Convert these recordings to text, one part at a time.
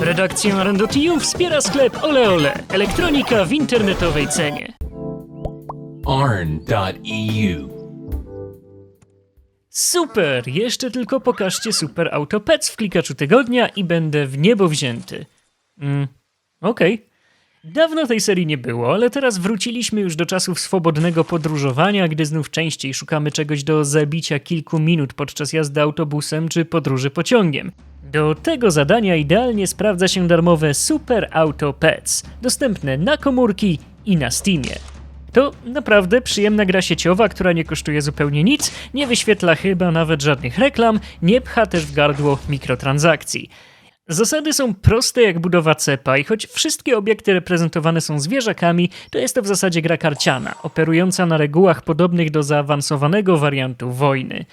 Redakcję Randotiu wspiera sklep Ole Ole. Elektronika w internetowej cenie. arn.eu. Super! Jeszcze tylko pokażcie Super Auto Pets w klikaczu tygodnia i będę w niebo wzięty. Mm, okej. Dawno tej serii nie było, ale teraz wróciliśmy już do czasów swobodnego podróżowania, gdy znów częściej szukamy czegoś do zabicia kilku minut podczas jazdy autobusem czy podróży pociągiem. Do tego zadania idealnie sprawdza się darmowe Super Auto Pets, dostępne na komórki i na Steamie. To naprawdę przyjemna gra sieciowa, która nie kosztuje zupełnie nic, nie wyświetla chyba nawet żadnych reklam, nie pcha też w gardło mikrotransakcji. Zasady są proste jak budowa cepa i choć wszystkie obiekty reprezentowane są zwierzakami, to jest to w zasadzie gra karciana, operująca na regułach podobnych do zaawansowanego wariantu wojny.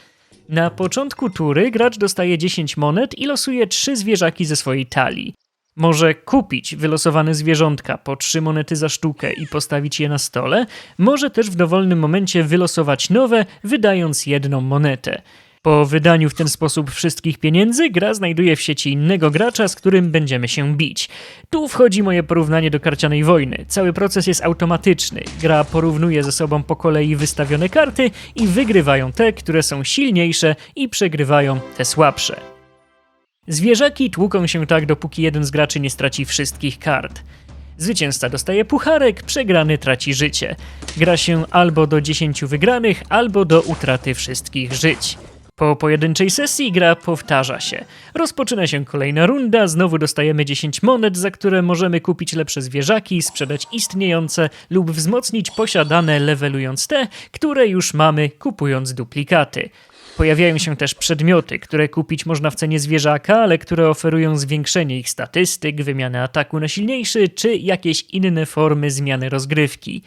Na początku tury gracz dostaje 10 monet i losuje 3 zwierzaki ze swojej talii. Może kupić wylosowane zwierzątka po 3 monety za sztukę i postawić je na stole, może też w dowolnym momencie wylosować nowe, wydając jedną monetę. Po wydaniu w ten sposób wszystkich pieniędzy, gra znajduje w sieci innego gracza, z którym będziemy się bić. Tu wchodzi moje porównanie do karcianej wojny. Cały proces jest automatyczny. Gra porównuje ze sobą po kolei wystawione karty i wygrywają te, które są silniejsze i przegrywają te słabsze. Zwierzaki tłuką się tak, dopóki jeden z graczy nie straci wszystkich kart. Zwycięzca dostaje pucharek, przegrany traci życie. Gra się albo do 10 wygranych, albo do utraty wszystkich żyć. Po pojedynczej sesji gra powtarza się. Rozpoczyna się kolejna runda, znowu dostajemy 10 monet, za które możemy kupić lepsze zwierzaki, sprzedać istniejące lub wzmocnić posiadane, levelując te, które już mamy, kupując duplikaty. Pojawiają się też przedmioty, które kupić można w cenie zwierzaka, ale które oferują zwiększenie ich statystyk, wymianę ataku na silniejszy, czy jakieś inne formy zmiany rozgrywki.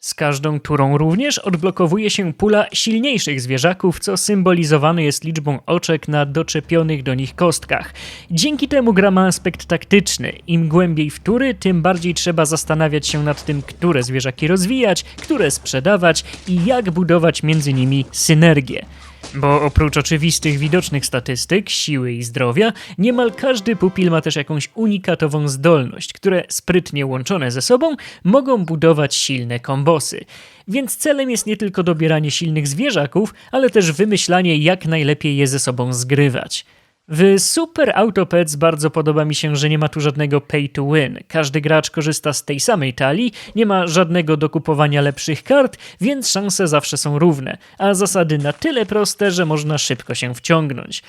Z każdą turą również odblokowuje się pula silniejszych zwierzaków, co symbolizowane jest liczbą oczek na doczepionych do nich kostkach. Dzięki temu gra ma aspekt taktyczny. Im głębiej w tury, tym bardziej trzeba zastanawiać się nad tym, które zwierzaki rozwijać, które sprzedawać i jak budować między nimi synergię. Bo oprócz oczywistych widocznych statystyk, siły i zdrowia, niemal każdy pupil ma też jakąś unikatową zdolność, które sprytnie łączone ze sobą mogą budować silne kombosy. Więc celem jest nie tylko dobieranie silnych zwierzaków, ale też wymyślanie jak najlepiej je ze sobą zgrywać. W Super Autopets bardzo podoba mi się, że nie ma tu żadnego pay to win. Każdy gracz korzysta z tej samej talii, nie ma żadnego dokupowania lepszych kart, więc szanse zawsze są równe, a zasady na tyle proste, że można szybko się wciągnąć.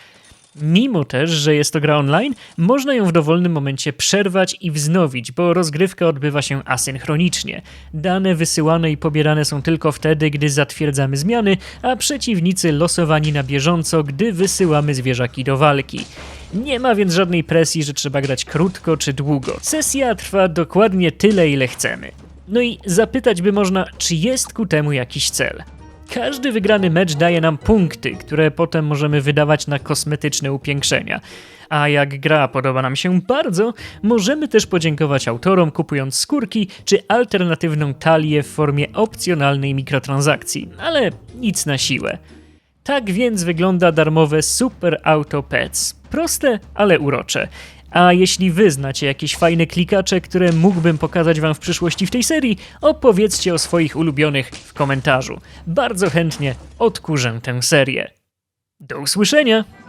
Mimo też, że jest to gra online, można ją w dowolnym momencie przerwać i wznowić, bo rozgrywka odbywa się asynchronicznie. Dane wysyłane i pobierane są tylko wtedy, gdy zatwierdzamy zmiany, a przeciwnicy losowani na bieżąco, gdy wysyłamy zwierzaki do walki. Nie ma więc żadnej presji, że trzeba grać krótko czy długo. Sesja trwa dokładnie tyle, ile chcemy. No i zapytać by można, czy jest ku temu jakiś cel. Każdy wygrany mecz daje nam punkty, które potem możemy wydawać na kosmetyczne upiększenia. A jak gra podoba nam się bardzo, możemy też podziękować autorom kupując skórki czy alternatywną talię w formie opcjonalnej mikrotransakcji, ale nic na siłę. Tak więc wygląda darmowe Super Auto Pets. Proste, ale urocze. A jeśli wy znacie jakieś fajne klikacze, które mógłbym pokazać wam w przyszłości w tej serii, opowiedzcie o swoich ulubionych w komentarzu. Bardzo chętnie odkurzę tę serię. Do usłyszenia!